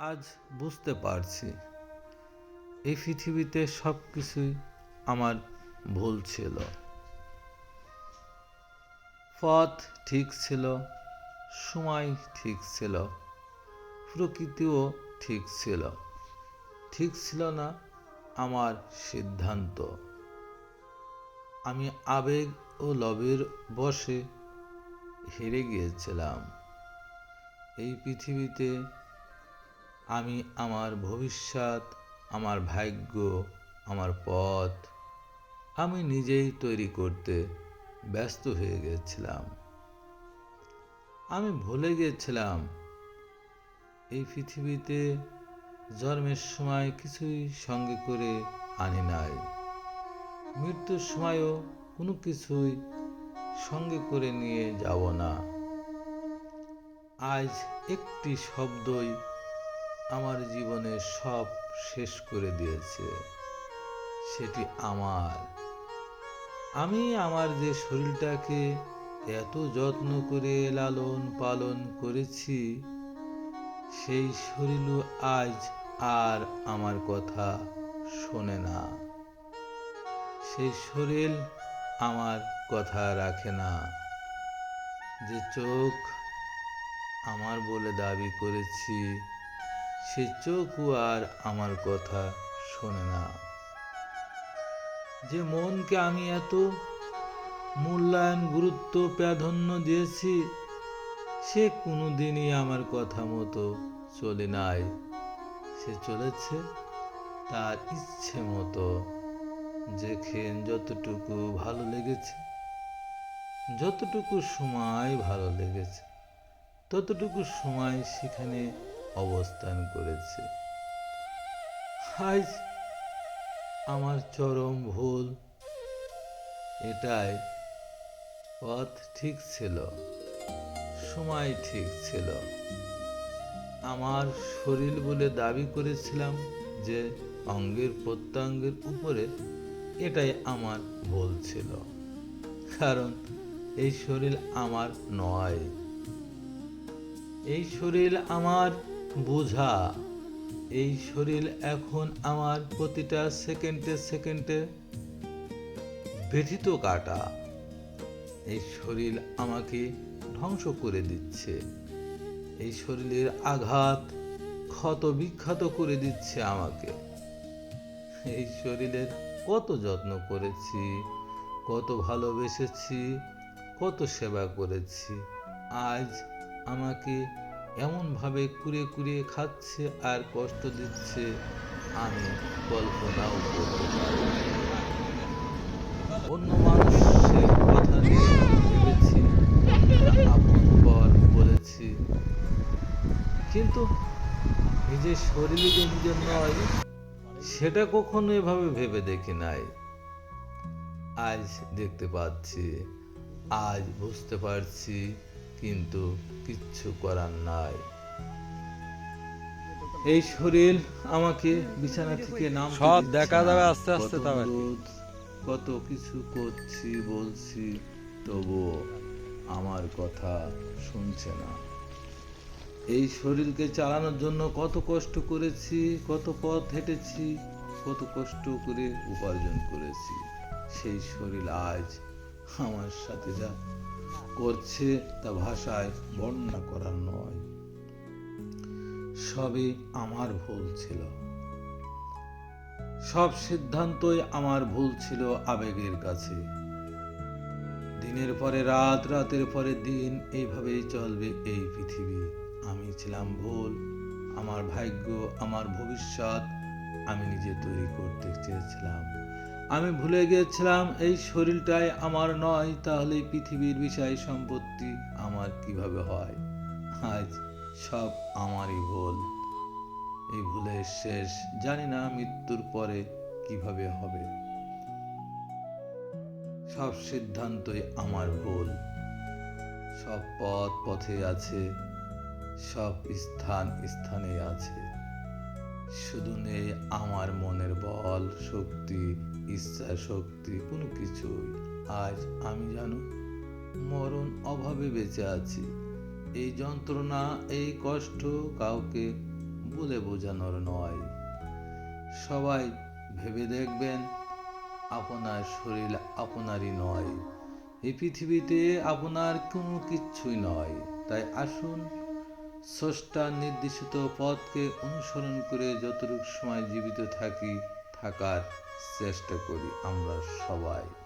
আজ বুঝতে পারছি। এই পৃথিবীতে সব কিছুই আমার ভুল ছিল। পথ ঠিক ছিল, সময় ঠিক ছিল, প্রকৃতিও ঠিক ছিল। ঠিক ছিল না আমার সিদ্ধান্ত। আমি আবেগ ও লবের বসে হেরে গিয়েছিলাম। এই পৃথিবীতে আমি আমার ভবিষ্যৎ, আমার ভাগ্য, আমার পথ আমি নিজেই তৈরি করতে ব্যস্ত হয়ে গেছিলাম। আমি ভুলে গেছিলাম, এই পৃথিবীতে জন্মের সময় কিছুই সঙ্গে করে আনি নাই। মৃত্যুর সময়ও কোনো কিছুই সঙ্গে করে নিয়ে যাব না। আজ একটি শব্দই আমার জীবনে সব শেষ করে দিয়েছে। সেটি আমার। আমি আমার যে শরীরটাকে এত যত্ন করে লালন পালন করেছি, সেই শরীরও আজ আর আমার কথা শোনে না। সেই শরীর আমার কথা রাখে না। যে চোখ আমার বলে দাবি করেছি সে চোখও আর আমার কথা শোনে না। যে মনকে আমি এত মূল্যায়ন, গুরুত্ব, প্রাধান্য দিয়েছি, সে কোনোদিনই আমার কথা মতো চলে নাই। সে চলেছে তার ইচ্ছে মতো। যেখান যতটুকু ভালো লেগেছে, যতটুকু সময় ভালো লেগেছে, ততটুকু সময় সেখানে অবস্থান করেছে। আজ আমার চরম ভুল। এটাই পথ ঠিক ছিল, সময় ঠিক ছিল। আমার শরীর বলে দাবি করেছিলাম যে অঙ্গের প্রত্যঙ্গের উপরে এটাই আমার ভুল ছিল। কারণ এই শরীর আমার নয়। এই শরীর আমার বোঝা, এই শরীর এখন আমার প্রতিটা সেকেন্ডে সেকেন্ডে ব্যথিত কাটা। এই শরীর আমাকে ধ্বংস করে দিচ্ছে। এই শরীরের আঘাত ক্ষত বিখ্যাত করে দিচ্ছে আমাকে। এই শরীরের কত যত্ন করেছি, কত ভালোবেসেছি, কত সেবা করেছি। আজ আমাকে এমনভাবে কুড়ে কুড়ে খাচ্ছে আর কষ্ট দিচ্ছে। আমি কল্পনাও করতে পারি। অন্য মানুষের কথা নিয়ে ভেবেছি আপন পর বলেছি কিন্তু নিজের শরীরে নিজের নয়, সেটা কখনো এভাবে ভেবে দেখি নাই। আজ দেখতে পাচ্ছি, আজ বুঝতে পারছি কিন্তু কিচ্ছু করার নাই। এই শরীর আমাকে বিছানা থেকে নাম সব দেখা যাবে আস্তে আস্তে তবে। কত কিছু করছি বলছি তবুও আমার কথা শুনছে না। এই শরীরকে চালানোর জন্য কত কষ্ট করেছি কত পথ হেঁটেছি কত কষ্ট করে উপার্জন করেছি। সেই শরীর আজ আমার সাথে যা করছে তা ভাষায় বর্ণনা করার নয়। সবই আমার ভুল ছিল। সব সিদ্ধান্তই আমার ভুল ছিল আবেগের কাছে। দিনের পরে রাত, রাতের পরে দিন, এইভাবেই চলবে এই পৃথিবী। আমি ছিলাম ভুল, আমার ভাগ্য, আমার ভবিষ্যৎ আমি নিজে তৈরি করতে চেয়েছিলাম। আমি ভুলে গিয়েছিলাম, এই শরীরটাই আমার নয়, তাহলে পৃথিবীর বিষয় সম্পত্তি আমার কীভাবে হয়? আজ সব আমারই ভুল। এই ভুলের শেষ, জানি না মৃত্যুর পরে কীভাবে হবে। সব সিদ্ধান্তই আমার ভুল। সব পথ পথে আছে, সব স্থান স্থানে আছে। শুধু নেই আমার মনের বল, শক্তি ইচ্ছা শক্তি কোনো কিছুই আজ আমি জানো মরণ অভাবে বেঁচে আছি। এই যন্ত্রণা, এই কষ্ট কাউকে বলে বোঝানোর নয়। সবাই ভেবে দেখবেন, আপনার শরীর আপনারই নয়। এই পৃথিবীতে আপনার কোনো কিচ্ছুই নয়। তাই আসুন স্রষ্টার নির্দেশিত পথকে অনুসরণ করে যতটুকু সময় জীবিত থাকি থাকার চেষ্টা করি আমরা সবাই।